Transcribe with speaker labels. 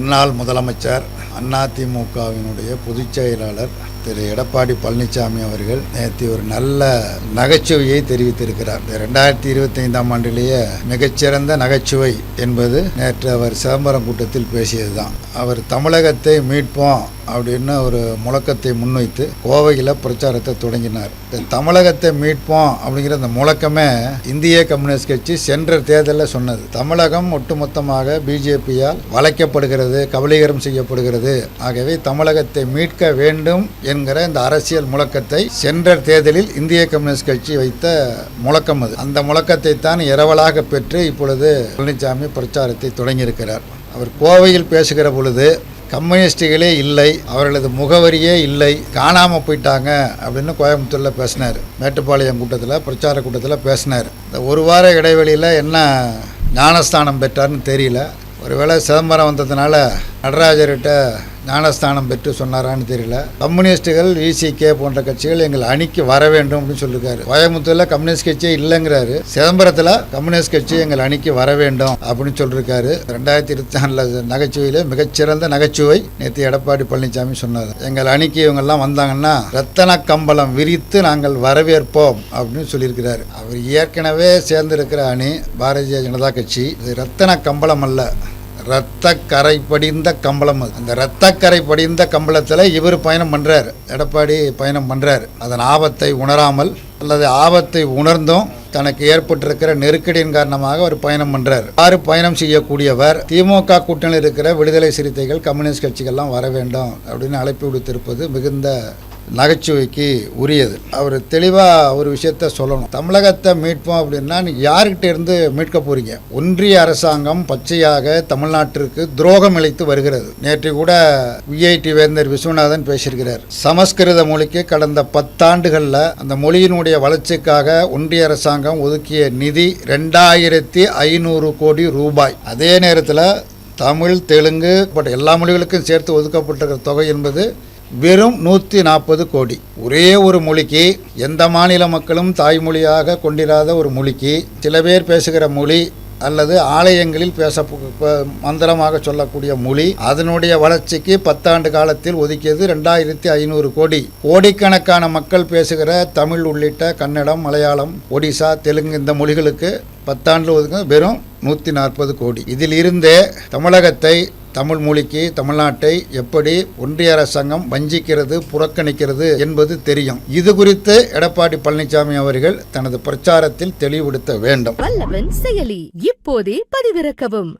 Speaker 1: முன்னாள் முதலமைச்சர் அதிமுகவினுடைய பொதுச் செயலாளர் திரு எடப்பாடி பழனிசாமி அவர்கள் நேற்று ஒரு நல்ல நகைச்சுவையை தெரிவித்திருக்கிறார். ரெண்டாயிரத்தி இருபத்தி ஐந்தாம் ஆண்டிலேயே மிகச்சிறந்த நகைச்சுவை என்பது நேற்று அவர் சிதம்பரம் கூட்டத்தில் பேசியதுதான். அவர் தமிழகத்தை மீட்போம் அப்படின்னு ஒரு முழக்கத்தை முன்வைத்து கோவையில் பிரச்சாரத்தை தொடங்கினார். தமிழகத்தை மீட்போம் அப்படிங்கிற அந்த முழக்கமே இந்திய கம்யூனிஸ்ட் கட்சி சென்ற தேர்தலில் சொன்னது. தமிழகம் ஒட்டுமொத்தமாக பிஜேபியால் வளைக்கப்படுகிறது கபலீகரம் செய்யப்படுகிறது. ஆகவே தமிழகத்தை மீட்க வேண்டும் என்கிற இந்த அரசியல் முழக்கத்தை சென்ற தேர்தலில் இந்திய கம்யூனிஸ்ட் கட்சி வைத்த முழக்கம் அது. அந்த முழக்கத்தை தான் இரவலாக பெற்று இப்பொழுது பழனிசாமி பிரச்சாரத்தை தொடங்கியிருக்கிறார். அவர் கோவையில் பேசுகிற பொழுது கம்யூனிஸ்டுகளே இல்லை அவர்களது முகவரியே இல்லை காணாமல் போயிட்டாங்க அப்படின்னு கோயம்புத்தூரில் பேசினார். மேட்டுப்பாளையம் கூட்டத்தில் பிரச்சார கூட்டத்தில் பேசினார். இந்த ஒரு வார இடைவெளியில் என்ன ஞானஸ்தானம் பெற்றார்னு தெரியல. ஒருவேளை சிதம்பரம் வந்ததுனால நடராஜர்கிட்ட ஞானஸ்தானம் பெற்று சொன்னாரான்னு தெரியல. கம்யூனிஸ்டுகள் விசிகே போன்ற கட்சிகள் எங்கள் அணிக்கு வர வேண்டும் அப்படின்னு சொல்லியிருக்காரு கோயம்புத்தூரில் கம்யூனிஸ்ட் கட்சியே இல்லைங்கிறாரு. சிதம்பரத்தில் கம்யூனிஸ்ட் கட்சி எங்கள் அணிக்கு வர வேண்டும் அப்படின்னு சொல்லியிருக்காரு ரெண்டாயிரத்தி இருபத்தி நாலில் நகைச்சுவையில் மிகச்சிறந்த நகைச்சுவை நேற்று எடப்பாடி பழனிசாமி சொன்னார். எங்கள் அணிக்கு இவங்கெல்லாம் வந்தாங்கன்னா ரத்தன கம்பளம் விரித்து நாங்கள் வரவேற்போம் அப்படின்னு சொல்லியிருக்கிறாரு. அவர் ஏற்கனவே சேர்ந்திருக்கிற அணி பாரதிய ஜனதா கட்சி. இது ரத்தன கம்பளம் அல்ல. இரத்தக்கரை படிந்த கம்பளம் அது. அந்த இரத்தக்கரை படிந்த கம்பளத்தில் இவர் பயணம் பண்ணுறார் எடப்பாடி பயணம் பண்ணுறார் அதன் ஆபத்தை உணராமல் அல்லது ஆபத்தை உணர்ந்தும் தனக்கு ஏற்பட்டிருக்கிற நெருக்கடியின் காரணமாக அவர் பயணம் பண்ணுறார் ஆறு பயணம் செய்யக்கூடியவர்? திமுக கூட்டணியில் இருக்கிற விடுதலை சிறுத்தைகள் கம்யூனிஸ்ட் கட்சிகள்லாம் வர வேண்டும் அப்படின்னு அழைப்பு விடுத்திருப்பது மிகுந்த நகைச்சுவைக்கு உரியது. அவர் தெளிவாக ஒரு விஷயத்த சொல்லணும். தமிழகத்தை மீட்போம் அப்படின்னா யார்கிட்ட இருந்து மீட்க போறீங்க? ஒன்றிய அரசாங்கம் பச்சையாக தமிழ்நாட்டிற்கு துரோகம் இழைத்து வருகிறது. நேற்று கூட விஐடி வேந்தர் விஸ்வநாதன் பேசியிருக்கிறார். சமஸ்கிருத மொழிக்கு கடந்த பத்தாண்டுகளில் அந்த மொழியினுடைய வளர்ச்சிக்காக ஒன்றிய அரசாங்கம் ஒதுக்கிய நிதி ரெண்டாயிரத்தி ஐநூறு கோடி ரூபாய். அதே நேரத்தில் தமிழ் தெலுங்கு பட் எல்லா மொழிகளுக்கும் சேர்த்து ஒதுக்கப்பட்டிருக்கிற தொகை என்பது வெறும் நூற்றி நாற்பது கோடி. ஒரே ஒரு மொழிக்கு எந்த மாநில மக்களும் தாய்மொழியாக கொண்டிராத ஒரு மொழிக்கு சில பேர் பேசுகிற மொழி அல்லது ஆலயங்களில் பேச மந்திரமாக சொல்லக்கூடிய மொழி அதனுடைய வளர்ச்சிக்கு பத்தாண்டு காலத்தில் ஒதுக்கியது ரெண்டாயிரத்தி ஐநூறு கோடி. கோடிக்கணக்கான மக்கள் பேசுகிற தமிழ் உள்ளிட்ட கன்னடம் மலையாளம் ஒடிசா தெலுங்கு இந்த மொழிகளுக்கு பத்தாண்டு ஒதுக்க வெறும் நூற்றி நாற்பது கோடி. இதில் இருந்தே தமிழகத்தை தமிழ் மொழிக்கு தமிழ்நாட்டை எப்படி ஒன்றிய அரசாங்கம் வஞ்சிக்கிறது புறக்கணிக்கிறது என்பது தெரியும். இது குறித்து எடப்பாடி பழனிசாமி அவர்கள் தனது பிரச்சாரத்தில் தெளிவுபடுத்த வேண்டும்.
Speaker 2: செயலி இப்போதே பதிவிறக்கவும்.